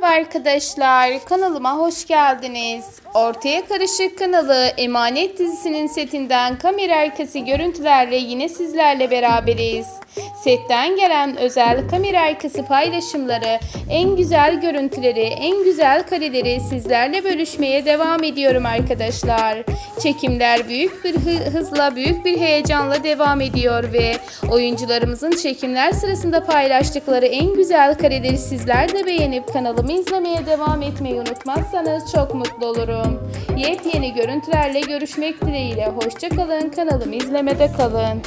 Merhaba arkadaşlar, kanalıma hoş geldiniz. Ortaya Karışık kanalı Emanet dizisinin setinden kamera arkası görüntülerle yine sizlerle beraberiz. Setten gelen özel kamera arkası paylaşımları, en güzel görüntüleri, en güzel kareleri sizlerle bölüşmeye devam ediyorum arkadaşlar. Çekimler büyük bir hı- hızla, büyük bir heyecanla devam ediyor ve oyuncularımızın çekimler sırasında paylaştıkları en güzel kareleri sizler de beğenip kanalımı izlemeye devam etmeyi unutmazsanız çok mutlu olurum. Yepyeni görüntülerle görüşmek dileğiyle. Hoşçakalın, kanalımı izlemede kalın.